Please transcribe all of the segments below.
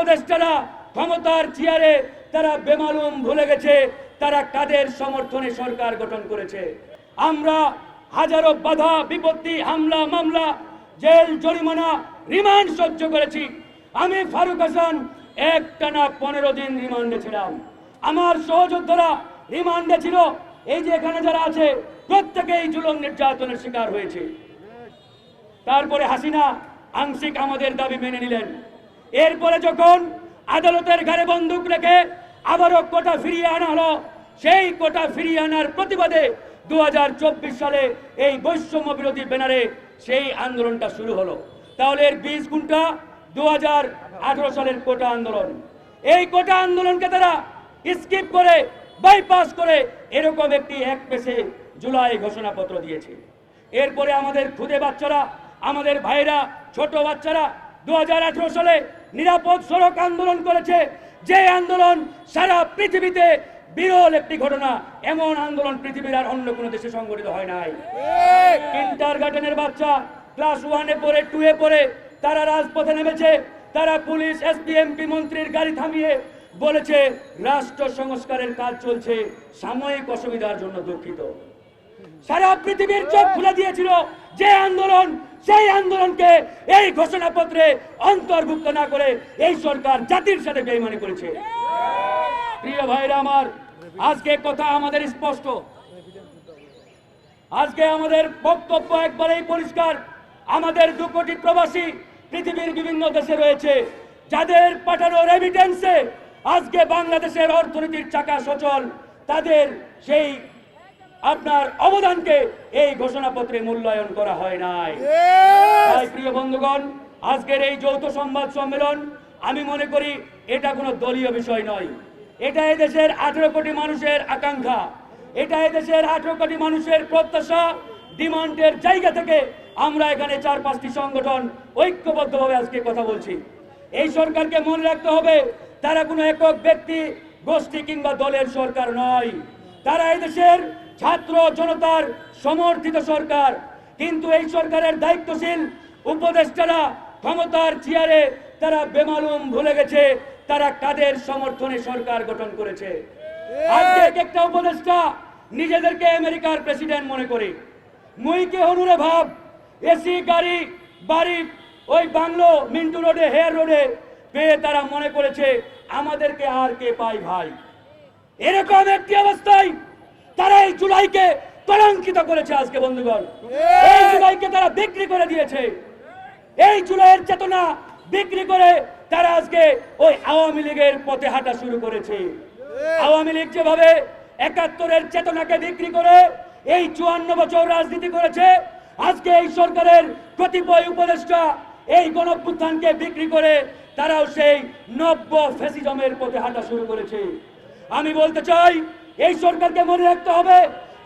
উপদেষ্টারা ক্ষমতার চেয়ারে তারা বেমালুম ভুলে গেছে, তারা কাদের সমর্থনে সরকার গঠন করেছে? আমরা হাজারো বাধা, বিপত্তি, হামলা, মামলা, জেল, জরিমানা, রিমান্ড সহ্য করেছি। আমি ফারুক হাসান, একটানা পনেরো দিন রিমান্ডে ছিলাম। আমার সহযোদ্ধারা রিমান্ডে ছিল। এই যে এখানে যারা আছে, প্রত্যেকেই জুলম নির্যাতনের শিকার হয়েছে। তারপরে হাসিনা আংশিক আমাদের দাবি মেনে নিলেন। এরপরে যখন আদালতের ঘাড়ে বন্দুক রেখে আবারও কোটা ফিরিয়ে আনা হলো, সেই কোটা ফিরিয়ে আনার প্রতিবাদে দুহাজার চব্বিশ সালে এই বৈষম্য বিরোধী ব্যানারে সেই আন্দোলনটা শুরু হলো। তাহলে এর বিশ গুণটা দু সালের কোটা আন্দোলন। এই কোটা আন্দোলনকে তারা স্কিপ করে, বাইপাস করে এরকম একটি এক পেশে জুলাই ঘোষণাপত্র দিয়েছে। এরপরে আমাদের খুদে বাচ্চারা, আমাদের ভাইরা, ছোট বাচ্চারা দু হাজার আঠারো সালে নিরাপদ সড়ক আন্দোলন করেছে। যে আন্দোলন সারা পৃথিবীতে বিরল একটি ঘটনা এমন আন্দোলন পৃথিবীর আর অন্য কোনো দেশে সংগঠিত হয় নাই। ইন্টার গার্ডেনের বাচ্চা ক্লাস ওয়ানে পড়ে টু এ পড়ে তারা রাজপথে নেমেছে। তারা পুলিশ এসপিএমপি মন্ত্রীর গাড়ি থামিয়ে বলেছে রাষ্ট্র সংস্কারের কাজ চলছে। সাময়িক অসুবিধার জন্য দুঃখিত। সারা পৃথিবীর চোখ খুলে দিয়েছিল যে আন্দোলন, সেই আন্দোলনকে এই ঘোষণাপত্রে অন্তর্ভুক্ত না করে এই সরকার জাতির সাথে বেইমানি করেছে। প্রিয় ভাইরা আমার, আজকে কথা আমাদের স্পষ্ট। আজকে আমাদের বক্তব্য একবারেই পরিষ্কার। আমাদের দু কোটি প্রবাসী পৃথিবীর বিভিন্ন দেশে রয়েছে, যাদের পাঠানো রেমিটেন্সে আজকে বাংলাদেশের অর্থনীতির চাকা সচল, তাদের সেই আপনার অবদানকে এই ঘোষণাপত্রে মূল্যায়ন করা হয় নাই। তাই প্রিয় বন্ধুগণ আজকের এই যৌথ সংবাদ সম্মেলন আমি মনে করি এটা কোনো দলীয় বিষয় নয়। এটা দেশের আঠেরো কোটি মানুষের আকাঙ্ক্ষা। এটা দেশের আঠেরো কোটি মানুষের প্রত্যাশা ডিমান্ডের জায়গা থেকে আমরা এখানে চার পাঁচটি সংগঠন ঐক্যবদ্ধভাবে আজকে কথা বলছি। এই সরকারকে মনে রাখতে হবে তারা কোনো একক ব্যক্তি গোষ্ঠী কিংবা দলের সরকার নয়। তারা এই দেশের ছাত্র জনতার সমর্থিত সরকার। কিন্তু এই সরকারের দায়িত্বশীল উপদেষ্টারা ক্ষমতার চেয়ারে তারা বেমালুম ভুলে গেছে, তারা কাদের সমর্থনে সরকার গঠন করেছে? একটা উপদেষ্টা নিজেদেরকে আমেরিকার প্রেসিডেন্ট মনে করে। মুইকে হনুরে ভাব, এসি গাড়ি, বাড়ি, ওই বাংলো, মিন্টু রোডে, হেয়ার রোডে পেয়ে তারা মনে করেছে, আমাদেরকে আর কে পাই ভাই? এরকম একটি অবস্থায় তারা এই জুলাইকে কলঙ্কিত করেছে আজকে বন্ধুগণ। এই জুলাইকে তারা বিক্রি করে দিয়েছে। এই জুলাইয়ের চেতনা বিক্রি করে তারা আজকে ওই আওয়ামী লীগের পথে হাঁটা শুরু করেছে। আওয়ামী লীগ যেভাবে একাত্তরের চেতনাকে বিক্রি করে এই চুয়ান্ন বছর রাজনীতি করেছে আজকে এই সরকারের কতিপয় উপদেষ্টা এই গণপুত্থানকে বিক্রি করে তারাও সেই নব্য ফ্যাসিজমের পথে হাঁটা শুরু করেছে। আমি বলতে চাই এই সরকারকে মনে রাখতে হবে,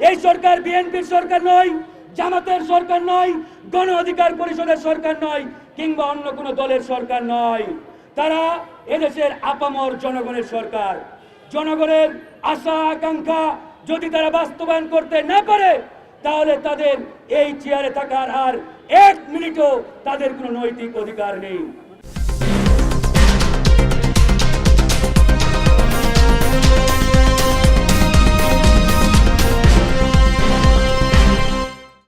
এই সরকার বিএনপির সরকার নয়, জামাতের সরকার নয়, গণ অধিকার পরিষদের সরকার নয়, কিংবা অন্য কোনো দলের সরকার নয়। তারা এদেশের আপামর জনগণের সরকার। জনগণের আশা, আকাঙ্ক্ষা যদি তারা বাস্তবায়ন করতে না পারে, তাহলে তাদের এই চেয়ারে থাকার আর এক মিনিটও তাদের কোনো নৈতিক অধিকার নেই।